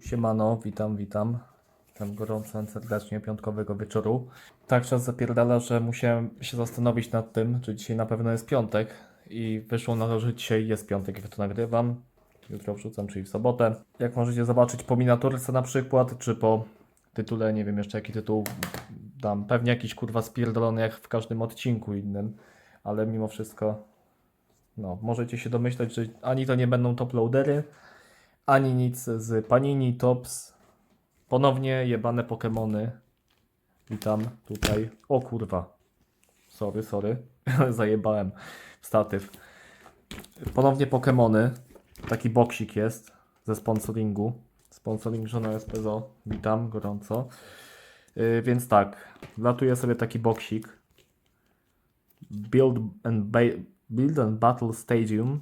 Siemano, witam, witam. Witam gorąco, serdecznie, piątkowego wieczoru. Tak czas zapierdala, że musiałem się zastanowić nad tym, czy dzisiaj na pewno jest piątek. I wyszło na to, że dzisiaj jest piątek, jak to nagrywam. Jutro wrzucam, czyli w sobotę. Jak możecie zobaczyć po miniaturce na przykład, czy po tytule, nie wiem jeszcze jaki tytuł dam. Pewnie jakiś kurwa spierdolony jak w każdym odcinku innym. Ale mimo wszystko, no, możecie się domyślać, że ani to nie będą top loadery, ani nic z Panini Tops. Ponownie jebane Pokemony. Witam tutaj. O kurwa. Sorry, sorry. Zajebałem statyw. Ponownie Pokemony. Taki boksik jest ze sponsoringu. Sponsoring żona SPZO. Witam gorąco. Yy, więc tak, latuje sobie taki boksik. Build and, ba- Build and Battle Stadium.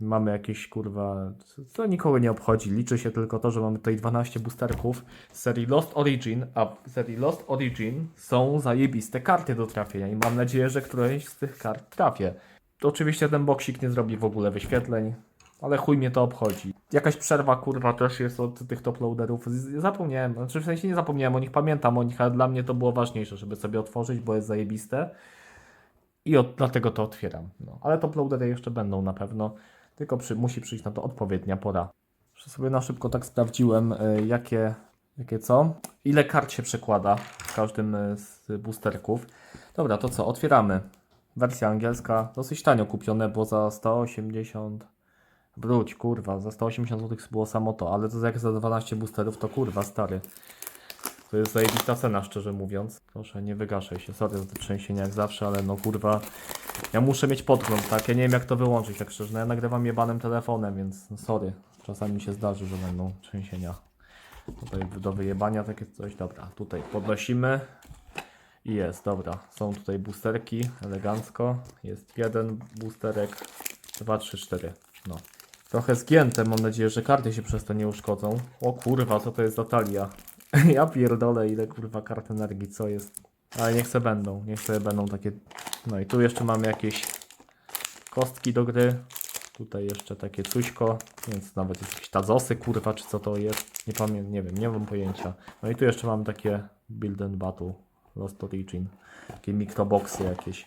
Mamy jakieś kurwa. To nikogo nie obchodzi. Liczy się tylko to, że mamy tutaj 12 boosterków z serii Lost Origin, a w serii Lost Origin są zajebiste karty do trafienia i mam nadzieję, że któreś z tych kart trafię. To oczywiście ten boksik nie zrobi w ogóle wyświetleń, ale chuj mnie to obchodzi. Jakaś przerwa kurwa też jest od tych top loaderów. Z- Zapomniałem, znaczy w sensie nie zapomniałem o nich, pamiętam o nich, ale dla mnie to było ważniejsze, żeby sobie otworzyć, bo jest zajebiste. I od, dlatego to otwieram. No. Ale top loadery jeszcze będą na pewno. Tylko przy, musi przyjść na to odpowiednia pora. Jeszcze sobie na szybko tak sprawdziłem, y, jakie, jakie co? Ile kart się przekłada w każdym y, z boosterków. Dobra, to co? Otwieramy. Wersja angielska. Dosyć tanio kupione, bo za 180. Wróć, kurwa, za 180 zł było samo to, ale to jak za 12 boosterów, to kurwa, stary. To jest zajebista cena, szczerze mówiąc. Proszę, nie wygaszaj się. Sorry za te trzęsienia jak zawsze, ale no kurwa. Ja muszę mieć podgląd, tak? Ja nie wiem jak to wyłączyć, tak szczerze. No ja nagrywam jebanym telefonem, więc no sorry. Czasami mi się zdarzy, że będą trzęsienia. Tutaj do wyjebania takie coś. Dobra, tutaj podnosimy. I jest, dobra. Są tutaj boosterki, elegancko. Jest jeden boosterek, dwa, trzy, cztery. No. Trochę zgięte, mam nadzieję, że karty się przez to nie uszkodzą. O kurwa, co to jest za talia? ja pierdolę, ile kurwa kart energii, co jest. Ale niech se będą, niech sobie będą takie... No i tu jeszcze mamy jakieś kostki do gry. Tutaj jeszcze takie cuśko, więc nawet jakieś tazosy, kurwa, czy co to jest. Nie pamiętam, nie wiem, nie mam pojęcia. No i tu jeszcze mamy takie Build and Battle, Lost Origin. Takie mikroboxy jakieś.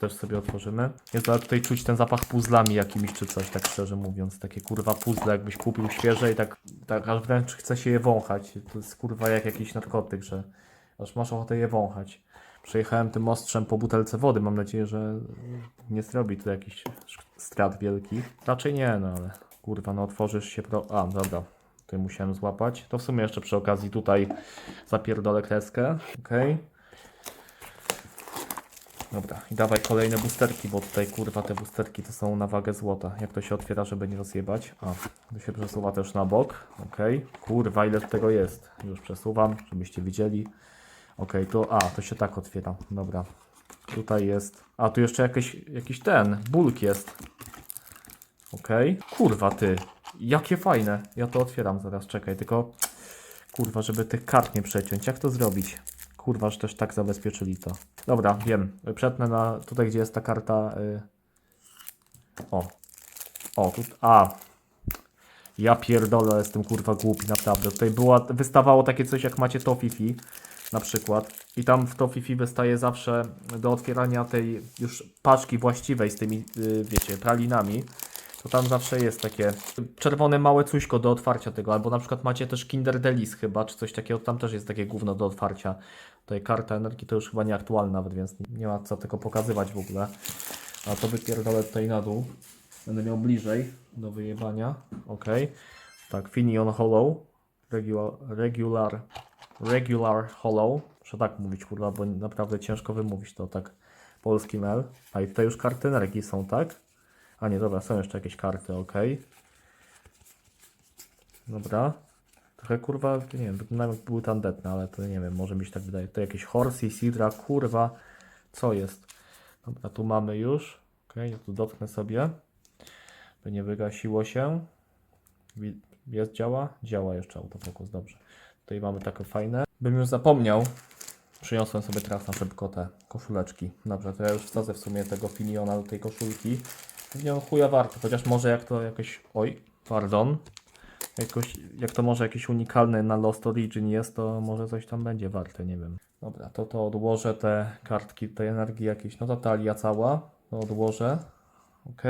To też sobie otworzymy. Jest ale tutaj czuć ten zapach puzzlami jakimiś czy coś, tak szczerze mówiąc. Takie kurwa puzzle, jakbyś kupił świeże i tak, tak aż wręcz chce się je wąchać. To jest kurwa jak jakiś narkotyk, że aż masz ochotę je wąchać. Przejechałem tym ostrzem po butelce wody. Mam nadzieję, że nie zrobi tu jakichś strat wielkich. Raczej nie, no ale kurwa, no otworzysz się pro... A, dobra. Tutaj musiałem złapać. To w sumie jeszcze przy okazji tutaj zapierdolę kreskę. Okej. Dobra, i dawaj kolejne boosterki, bo tutaj kurwa te boosterki to są na wagę złota. Jak to się otwiera, żeby nie rozjebać? A, to się przesuwa też na bok. Okej. Kurwa, ile tego jest? Już przesuwam, żebyście widzieli. Okej, to. A, to się tak otwiera. Dobra. Tutaj jest. A, tu jeszcze jakiś, jakiś ten. Bulk jest. Okej. Kurwa, ty. Jakie fajne. Ja to otwieram zaraz, czekaj, tylko. Kurwa, żeby tych kart nie przeciąć. Jak to zrobić? Kurwa, że też tak zabezpieczyli to. Dobra, wiem. Przetnę na tutaj, gdzie jest ta karta. Y... O. O, tu. A. Ja pierdolę, jestem kurwa głupi, naprawdę. Tutaj była, wystawało takie coś jak macie to Fifi na przykład. I tam w to Fifi wystaje zawsze do otwierania tej już paczki właściwej z tymi, y, wiecie, pralinami. To tam zawsze jest takie czerwone małe cuśko do otwarcia tego, albo na przykład macie też Kinder Delice chyba, czy coś takiego, tam też jest takie gówno do otwarcia. Tutaj karta energii to już chyba nieaktualna nawet, więc nie ma co tego pokazywać w ogóle. A to wypierdolę tutaj na dół. Będę miał bliżej do wyjebania. Ok. Tak, Finion Hollow. Regular, regular, regular Hollow. Muszę tak mówić, kurwa, bo naprawdę ciężko wymówić to tak polskim L. A i tutaj już karty energii są, tak? A nie, dobra, są jeszcze jakieś karty, ok. Dobra. Trochę kurwa, nie wiem, wyglądają jak były tandetne, ale to nie wiem, może mi się tak wydaje. To jakieś Horsey, Sidra, kurwa. Co jest? Dobra, tu mamy już. Ok, ja tu dotknę sobie. By nie wygasiło się. Jest, działa? Działa jeszcze autofokus, dobrze. Tutaj mamy takie fajne. Bym już zapomniał. Przyniosłem sobie teraz na szybko te koszuleczki. Dobrze, to ja już wsadzę w sumie tego filiona do tej koszulki. Pewnie on chuja warto, chociaż może jak to jakoś... Oj, pardon. Jakoś, jak to może jakieś unikalne na Lost Origin jest, to może coś tam będzie warte, nie wiem. Dobra, to to odłożę te kartki tej energii jakieś, no ta talia cała, to odłożę. Ok,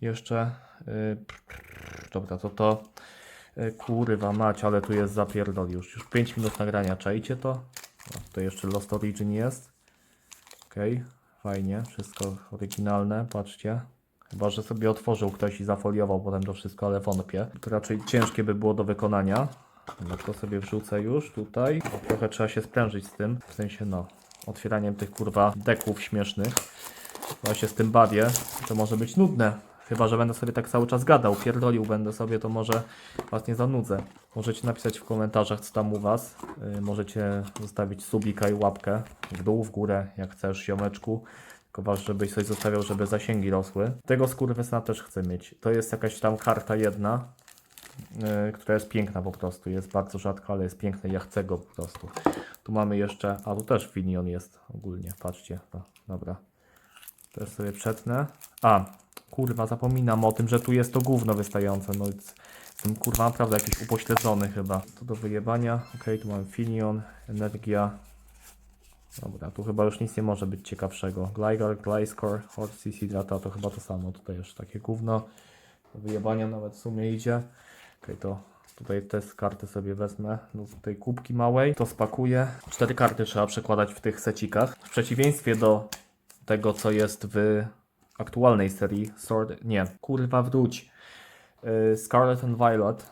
jeszcze, y, dobra, to to, y, kurwa mać, ale tu jest zapierdol już, już 5 minut nagrania, czajcie to? No, jeszcze Lost Origin jest. Ok, fajnie, wszystko oryginalne, patrzcie. Chyba, że sobie otworzył ktoś i zafoliował potem to wszystko, ale wątpię. To raczej ciężkie by było do wykonania. No to sobie wrzucę już tutaj. Trochę trzeba się sprężyć z tym. W sensie no, otwieraniem tych kurwa deków śmiesznych. Właśnie z tym bawię. To może być nudne. Chyba, że będę sobie tak cały czas gadał, pierdolił będę sobie, to może Was nie zanudzę. Możecie napisać w komentarzach, co tam u Was. Yy, możecie zostawić subika i łapkę w dół, w górę, jak chcesz, ziomeczku. Tylko ważne, żebyś coś zostawiał, żeby zasięgi rosły. Tego skurwysyna też chcę mieć. To jest jakaś tam karta jedna, yy, która jest piękna po prostu. Jest bardzo rzadka, ale jest piękna i ja chcę go po prostu. Tu mamy jeszcze, a tu też Finion jest ogólnie, patrzcie. To, dobra. Też sobie przetnę. A, kurwa, zapominam o tym, że tu jest to gówno wystające. No, jest- jestem kurwa naprawdę jakiś upośledzony chyba. To do wyjebania. Okej, tu mamy Finion, energia. Dobra, tu chyba już nic nie może być ciekawszego. Gligar, Gliscor, Hot Sidrata to chyba to samo. Tutaj jeszcze takie gówno. Wyjebania nawet w sumie idzie. Okej, to tutaj te karty sobie wezmę do tej kubki małej. To spakuję. Cztery karty trzeba przekładać w tych secikach. W przeciwieństwie do tego, co jest w aktualnej serii Sword... Nie, kurwa wróć. Yy, Scarlet and Violet.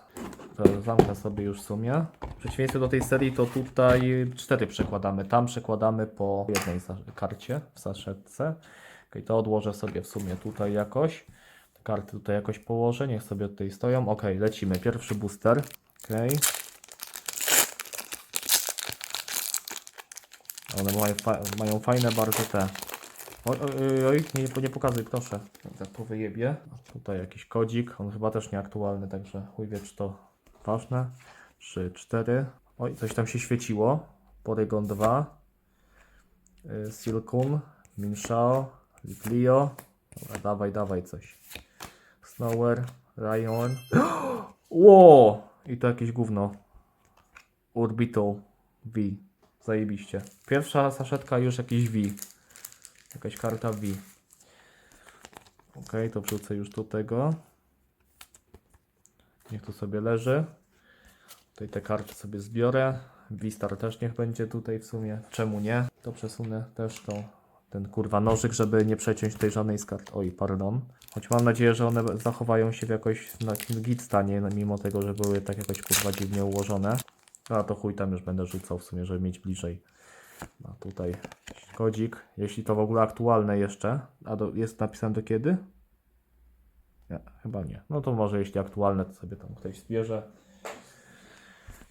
To zamknę sobie już w sumie. W przeciwieństwie do tej serii to tutaj cztery przekładamy. Tam przekładamy po jednej karcie w saszetce. Okay, to odłożę sobie w sumie tutaj jakoś. Te karty tutaj jakoś położę. Niech sobie tutaj stoją. Ok, lecimy. Pierwszy booster. Ok. One mają, fa mają fajne bardzo te. Oj, oj, oj, oj nie, nie pokazuj, proszę. Tak po wyjebie. Tutaj jakiś kodzik, on chyba też nieaktualny, także chuj wie, czy to ważne. 3, 4. Oj, coś tam się świeciło. Porygon 2. Y, Silkun, Minshao, Liplio. Dobra, dawaj, dawaj coś. Snower, Ryan. Ło! I to jakieś gówno. Orbital V. Zajebiście. Pierwsza saszetka już jakiś V. Jakaś karta V. Ok, to wrzucę już do tego. Niech tu sobie leży. Tutaj te karty sobie zbiorę. Wistar też niech będzie tutaj w sumie. Czemu nie? To przesunę też tą, ten kurwa nożyk, żeby nie przeciąć tej żadnej z kart. Oj, pardon. Choć mam nadzieję, że one zachowają się w jakoś na git stanie, no, mimo tego, że były tak jakoś kurwa dziwnie ułożone. A to chuj tam już będę rzucał w sumie, żeby mieć bliżej. No tutaj kodzik, jeśli to w ogóle aktualne jeszcze. A do, jest napisane do kiedy? Nie, chyba nie. No to może jeśli aktualne, to sobie tam ktoś zbierze.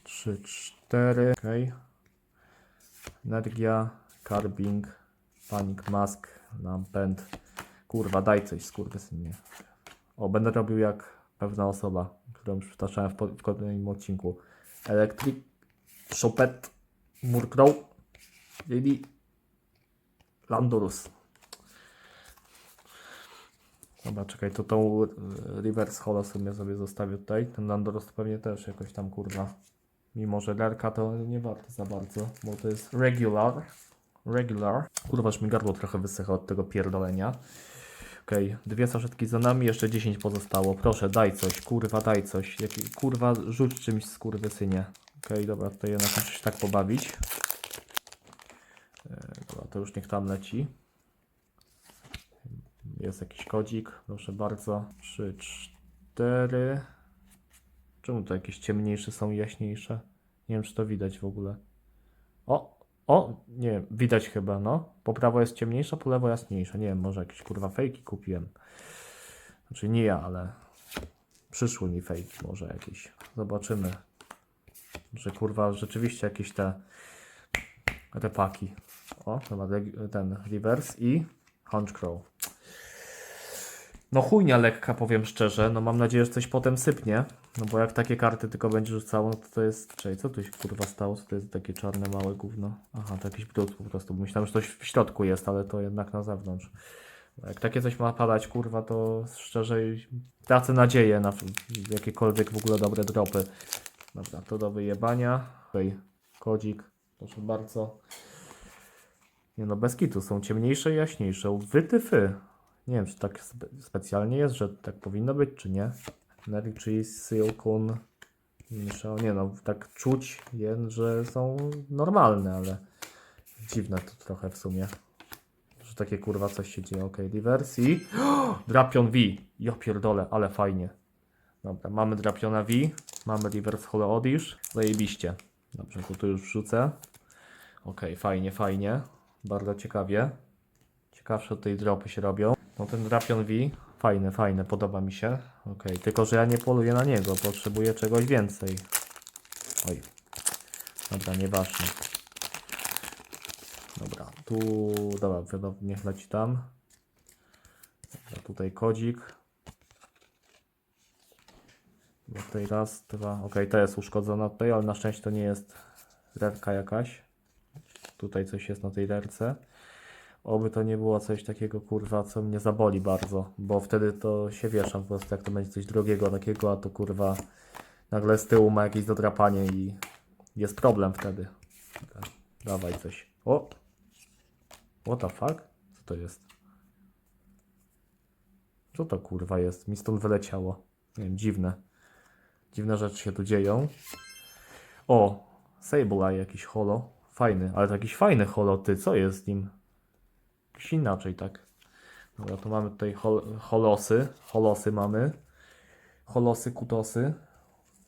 3, 4, ok. Energia, Carbing, Panic Mask, Lampent. Kurwa, daj coś, skurwysynie. O, będę robił jak pewna osoba, którą już przytaczałem w, w kolejnym odcinku. Electric, Chopet, Murkrow, Lily, Landorus. Dobra, czekaj, to tą y, reverse holo sobie sobie zostawię tutaj. Ten Landorus to pewnie też jakoś tam kurwa. Mimo, że lerka to nie warto za bardzo, bo to jest regular. Regular. Kurwa, już mi gardło trochę wysycha od tego pierdolenia. Okej, dwie saszetki za nami, jeszcze 10 pozostało. Proszę, daj coś, kurwa, daj coś. Jaki, kurwa, rzuć czymś, skurwysynie. Okej, dobra, tutaj jednak muszę się tak pobawić. To już niech tam leci. Jest jakiś kodzik, proszę bardzo. 3, 4. Czemu to jakieś ciemniejsze są jaśniejsze? Nie wiem, czy to widać w ogóle. O, o, nie widać chyba, no. Po prawo jest ciemniejsza, po lewo jasniejsza. Nie wiem, może jakieś kurwa fejki kupiłem. Znaczy nie ja, ale przyszły mi fejki może jakieś. Zobaczymy. Że kurwa rzeczywiście jakieś te repaki. O, ten reverse i Hunchcrow. No chujnia lekka, powiem szczerze. No mam nadzieję, że coś potem sypnie. No bo jak takie karty tylko będzie rzucało, no to to jest... Czekaj, co tu się kurwa stało? Co to jest takie czarne, małe gówno? Aha, to jakiś brud po prostu. Myślałem, że coś w środku jest, ale to jednak na zewnątrz. Jak takie coś ma padać, kurwa, to szczerze tracę nadzieję na jakiekolwiek w ogóle dobre dropy. Dobra, to do wyjebania. Tutaj kodzik, proszę bardzo. Nie no, bez kitu, są ciemniejsze i jaśniejsze. Wytyfy. Nie wiem, czy tak spe specjalnie jest, że tak powinno być, czy nie. Energy, Silkun. Mieszał. Nie no, tak czuć, jen, że są normalne, ale dziwne to trochę w sumie. Że takie kurwa coś się dzieje. Ok, reverse i... Drapion V. Ja pierdolę, ale fajnie. Dobra, mamy Drapiona V, mamy reverse holo Odish. Zajebiście. Dobrze, to tu już wrzucę. Ok, fajnie, fajnie. Bardzo ciekawie. Ciekawsze tutaj dropy się robią. No ten Drapion V, fajny, fajny, podoba mi się. Ok, tylko że ja nie poluję na niego, potrzebuję czegoś więcej. Oj. Dobra, nieważne. Dobra, tu, dobra, niech leci tam. Dobra, tutaj kodzik. Tutaj raz, dwa, ok, to jest uszkodzona tutaj, ale na szczęście to nie jest rerka jakaś. Tutaj coś jest na tej rerce. Oby to nie było coś takiego, kurwa, co mnie zaboli bardzo, bo wtedy to się wieszam po prostu, jak to będzie coś drogiego takiego, a to kurwa nagle z tyłu ma jakieś dodrapanie i jest problem wtedy. Dawaj coś. O! What the fuck? Co to jest? Co to kurwa jest? Mi stąd wyleciało. Nie wiem, dziwne. Dziwne rzeczy się tu dzieją. O! Sableye jakiś holo. Fajny, ale to jakiś fajny holo, ty. Co jest z nim? Jakiś inaczej, tak. Dobra, to mamy tutaj hol holosy. Holosy mamy. Holosy, kutosy.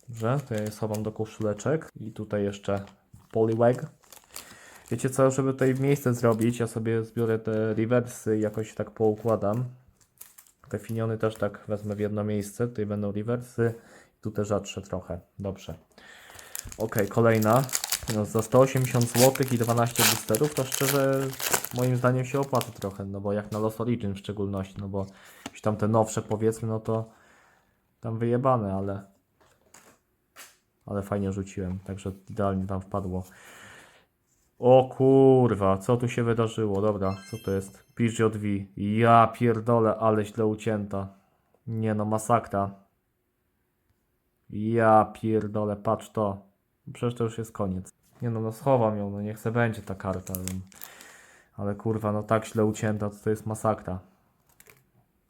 Dobrze, to ja je schowam do koszuleczek. I tutaj jeszcze Poliwag. Wiecie co, żeby tutaj miejsce zrobić, ja sobie zbiorę te rewersy i jakoś tak poukładam. Te finiony też tak wezmę w jedno miejsce. Tutaj będą rewersy. Tu te rzadsze trochę. Dobrze. Ok, kolejna. No, za 180 zł i 12 boosterów to szczerze moim zdaniem się opłaca trochę, no bo jak na Lost Origin w szczególności, no bo jakieś tam te nowsze powiedzmy, no to tam wyjebane, ale ale fajnie rzuciłem, także idealnie tam wpadło. O kurwa, co tu się wydarzyło? Dobra, co to jest? Pidgeot V. Ja pierdolę, ale źle ucięta. Nie no, masakra. Ja pierdolę, patrz to. Przecież to już jest koniec. Nie no, no schowam ją, no niech se będzie ta karta. Ale, ale kurwa, no tak źle ucięta, to to jest masakra.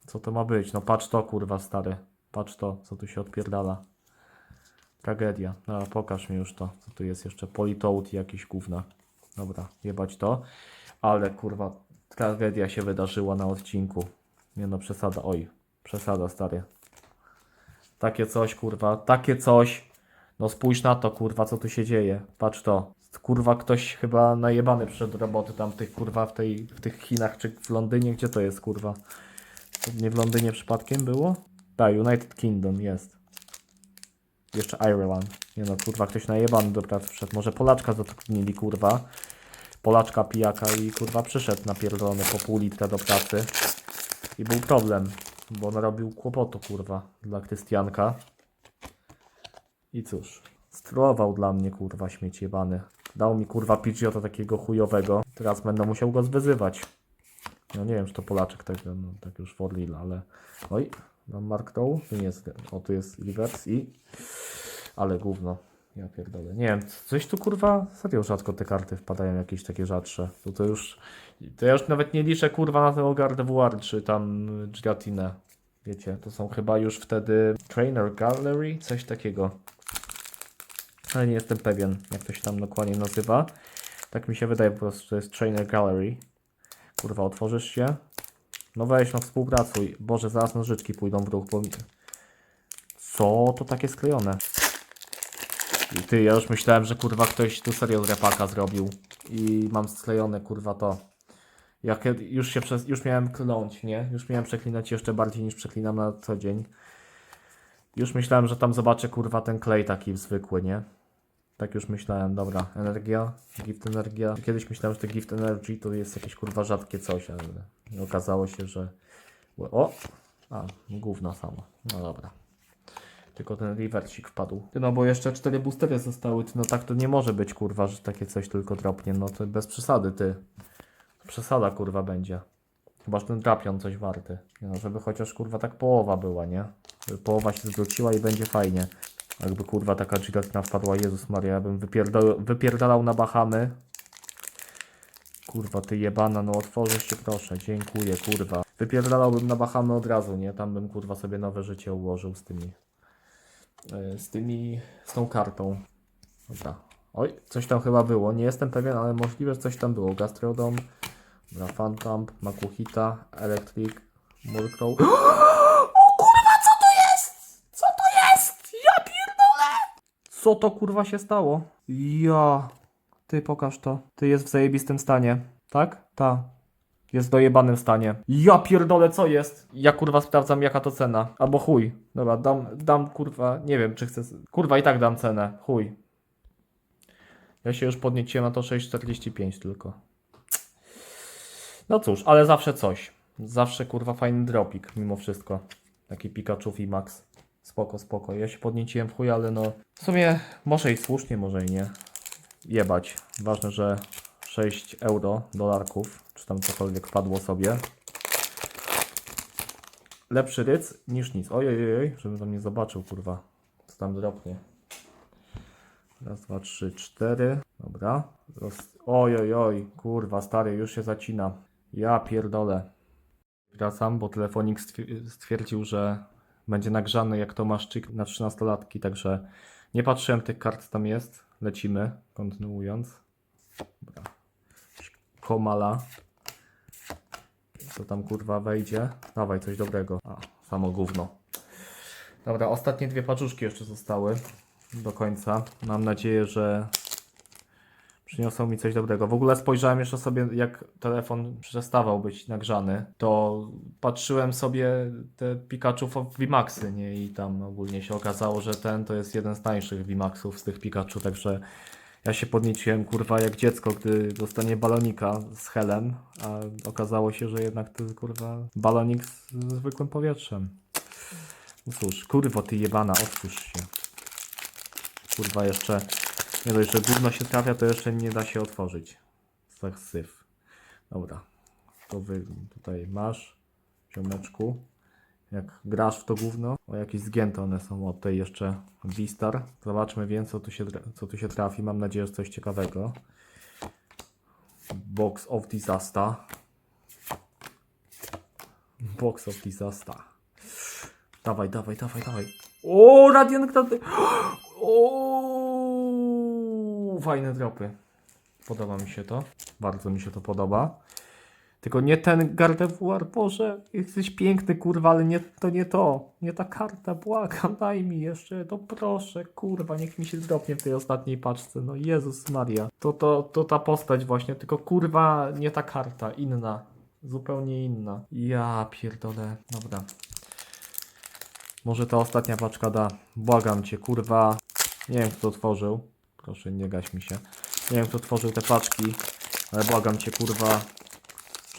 Co to ma być? No patrz to kurwa stary. Patrz to, co tu się odpierdala. Tragedia. No pokaż mi już to, co tu jest jeszcze. Politoad i jakieś gówna. Dobra, jebać to. Ale kurwa, tragedia się wydarzyła na odcinku. Nie no, przesada. Oj, przesada stary. Takie coś, kurwa, takie coś. No spójrz na to, kurwa, co tu się dzieje. Patrz to. Kurwa, ktoś chyba najebany przed roboty tam tych, kurwa, w, tej, w tych Chinach czy w Londynie. Gdzie to jest, kurwa? To nie w Londynie przypadkiem było? Tak, United Kingdom jest. Jeszcze Ireland. Nie no, kurwa, ktoś najebany do pracy wszedł. Może Polaczka zatrudnili, kurwa. Polaczka pijaka i kurwa przyszedł napierdolony po pół litra do pracy. I był problem, bo narobił kłopotu, kurwa, dla Krystianka. I cóż, strollował dla mnie, kurwa, śmieć jebany. Dał mi, kurwa, Pidgeota takiego chujowego. Teraz będę musiał go zwyzywać. No nie wiem, czy to Polaczek tak, no, tak już for real, ale... Oj, mam marknął. Tu nie jest... O, tu jest reverse i... Ale gówno. Ja pierdolę. Nie wiem, coś tu kurwa, serio rzadko te karty wpadają jakieś takie rzadsze. To to już, to ja już nawet nie liczę kurwa na tego Gardevoir czy tam Giratinę. Wiecie, to są chyba już wtedy Trainer Gallery, coś takiego. Ale nie jestem pewien, jak to się tam dokładnie nazywa. Tak mi się wydaje po prostu, to jest Trainer Gallery. Kurwa, otworzysz się. No weź, no współpracuj. Boże, zaraz nożyczki pójdą w ruch, bo... Co to takie sklejone? I ty, ja już myślałem, że kurwa ktoś tu serio repaka zrobił. I mam sklejone kurwa to. Jak już się przez, już miałem kląć, nie? Już miałem przeklinać jeszcze bardziej niż przeklinam na co dzień. Już myślałem, że tam zobaczę kurwa ten klej taki zwykły, nie? Tak już myślałem, dobra, energia, gift energia. Kiedyś myślałem, że to gift energy to jest jakieś kurwa rzadkie coś, ale okazało się, że... O! A, gówno samo. No dobra. Tylko ten reversik wpadł. No bo jeszcze cztery boostery zostały. No tak to nie może być, kurwa, że takie coś tylko dropnie. No to bez przesady, ty. Przesada, kurwa, będzie. Chyba, że ten trapion coś warty. No, żeby chociaż kurwa tak połowa była, nie? Żeby połowa się zwróciła i będzie fajnie. Jakby kurwa taka gilatina wpadła, Jezus Maria, ja bym wypierdol, wypierdalał na Bahamy. Kurwa, ty jebana, no otworzysz się proszę, dziękuję, kurwa. Wypierdalałbym na Bahamy od razu, nie? Tam bym kurwa sobie nowe życie ułożył z tymi. e, Z tymi, z tą kartą. Dobra. Oj, coś tam chyba było, nie jestem pewien, ale możliwe, że coś tam było. Gastrodom, dobra, Makuhita, Electric, Murkrow. O kurwa, co to jest? Co to jest? Ja pierdolę! Co to kurwa się stało? Ja. Ty pokaż to. Ty jest w zajebistym stanie. Tak? Ta. Jest w dojebanym stanie. Ja pierdolę, co jest? Ja kurwa sprawdzam jaka to cena. Albo chuj. Dobra, dam, dam kurwa, nie wiem czy chcę... Kurwa i tak dam cenę. Chuj. Ja się już podnieciłem na to 6,45 tylko. No cóż, ale zawsze coś. Zawsze kurwa fajny dropik mimo wszystko. Taki Pikachu i Max. Spoko, spoko. Ja się podnieciłem w chuj, ale no... W sumie może i słusznie, może i nie. Jebać. Ważne, że 6 euro, dolarków, czy tam cokolwiek padło sobie. Lepszy ryc niż nic. Ojej, ojej, żebym tam nie zobaczył, kurwa. Co tam dropnie. Raz, dwa, trzy, cztery. Dobra. Roz... Oj, oj, kurwa, stary, już się zacina. Ja pierdolę. Wracam, bo telefonik stwier- stwierdził, że będzie nagrzany jak Tomaszczyk na 13-latki, także nie patrzyłem tych kart, tam jest. Lecimy, kontynuując. Dobra. Komala. Co tam kurwa wejdzie? Dawaj, coś dobrego. A, samo gówno. Dobra, ostatnie dwie paczuszki jeszcze zostały do końca. Mam nadzieję, że przyniosą mi coś dobrego. W ogóle spojrzałem jeszcze sobie, jak telefon przestawał być nagrzany, to patrzyłem sobie te Pikachu VMAXy, nie? I tam ogólnie się okazało, że ten to jest jeden z tańszych VMAXów z tych Pikachu, także ja się podnieciłem, kurwa, jak dziecko, gdy dostanie balonika z helem, a okazało się, że jednak to jest, kurwa, balonik z zwykłym powietrzem. No cóż, kurwa, ty jebana, otwórz się. Kurwa, jeszcze nie dość, że gówno się trafia, to jeszcze nie da się otworzyć. Tak syf. Dobra. To wy tutaj masz, ziomeczku. Jak grasz w to gówno, o jakieś zgięte one są od tej jeszcze Vistar. Zobaczmy więc, co tu, się, co tu się trafi. Mam nadzieję, że coś ciekawego. Box of Disaster. Box of Disaster. Dawaj, dawaj, dawaj, dawaj. O, Radiant Grady. O, fajne dropy. Podoba mi się to. Bardzo mi się to podoba. Tylko nie ten Gardevoir, Boże, jesteś piękny, kurwa, ale nie, to nie to. Nie ta karta, błagam, daj mi jeszcze, to proszę, kurwa, niech mi się dropnie w tej ostatniej paczce. No Jezus Maria. To, to, to ta postać właśnie, tylko kurwa, nie ta karta, inna. Zupełnie inna. Ja pierdolę. Dobra. Może ta ostatnia paczka da. Błagam cię, kurwa. Nie wiem, kto otworzył. Proszę, nie gaś mi się. Nie wiem, kto tworzył te paczki, ale błagam cię, kurwa.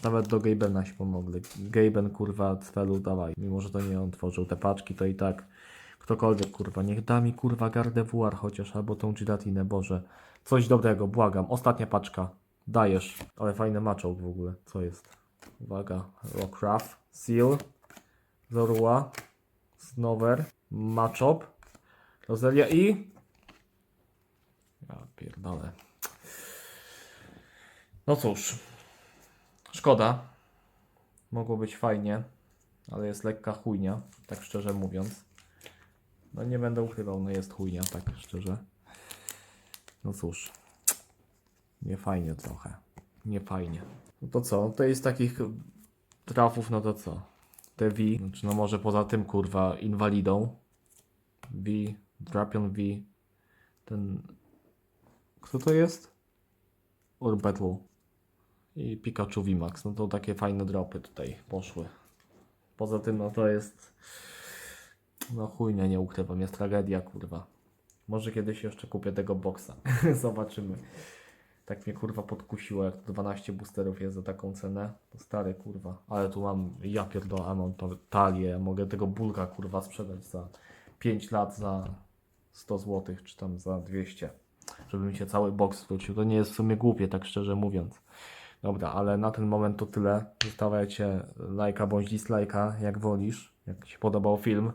Nawet do Gabena się pomogli. Gaben, kurwa, celu dawaj. Mimo, że to nie on tworzył te paczki, to i tak ktokolwiek, kurwa, niech da mi, kurwa, Gardevoir chociaż, albo tą Gilatinę, Boże. Coś dobrego, błagam. Ostatnia paczka. Dajesz. Ale fajny matchup w ogóle. Co jest? Uwaga. Rockcraft. Seal. Zorua. Snover. Matchup. Roselia i... Ja pierdolę. No cóż. Szkoda. Mogło być fajnie, ale jest lekka chujnia, tak szczerze mówiąc. No nie będę ukrywał, no jest chujnia, tak szczerze. No cóż. Nie fajnie trochę. Nie fajnie. No to co? To jest takich trafów, no to co? Te V, znaczy no może poza tym kurwa inwalidą. V, Drapion V. Ten... Kto to jest? Orbetle i Pikachu VMAX. No to takie fajne dropy tutaj poszły. Poza tym, no to jest. No chujnie, nie ukrywam, jest tragedia, kurwa. Może kiedyś jeszcze kupię tego boxa. Zobaczymy. Tak mnie kurwa podkusiło, jak to 12 boosterów jest za taką cenę. To stary kurwa. Ale tu mam, ja pierdolę, mam talię. Mogę tego bulka kurwa sprzedać za 5 lat za 100 zł, czy tam za 200. Żeby mi się cały box zwrócił. To nie jest w sumie głupie, tak szczerze mówiąc. Dobra, ale na ten moment to tyle. Zostawiajcie lajka bądź dislajka, jak wolisz. Jak Ci się podobał film.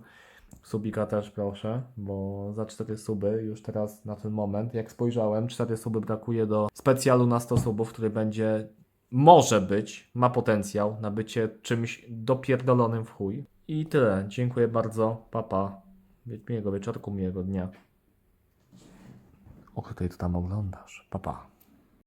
Subika też proszę, bo za 4 suby już teraz na ten moment, jak spojrzałem, 4 suby brakuje do specjalu na 100 subów, który będzie, może być, ma potencjał na bycie czymś dopierdolonym w chuj. I tyle. Dziękuję bardzo. Papa. Miłego wieczorku, miłego dnia. O, tutaj to tam oglądasz. Papa. Pa.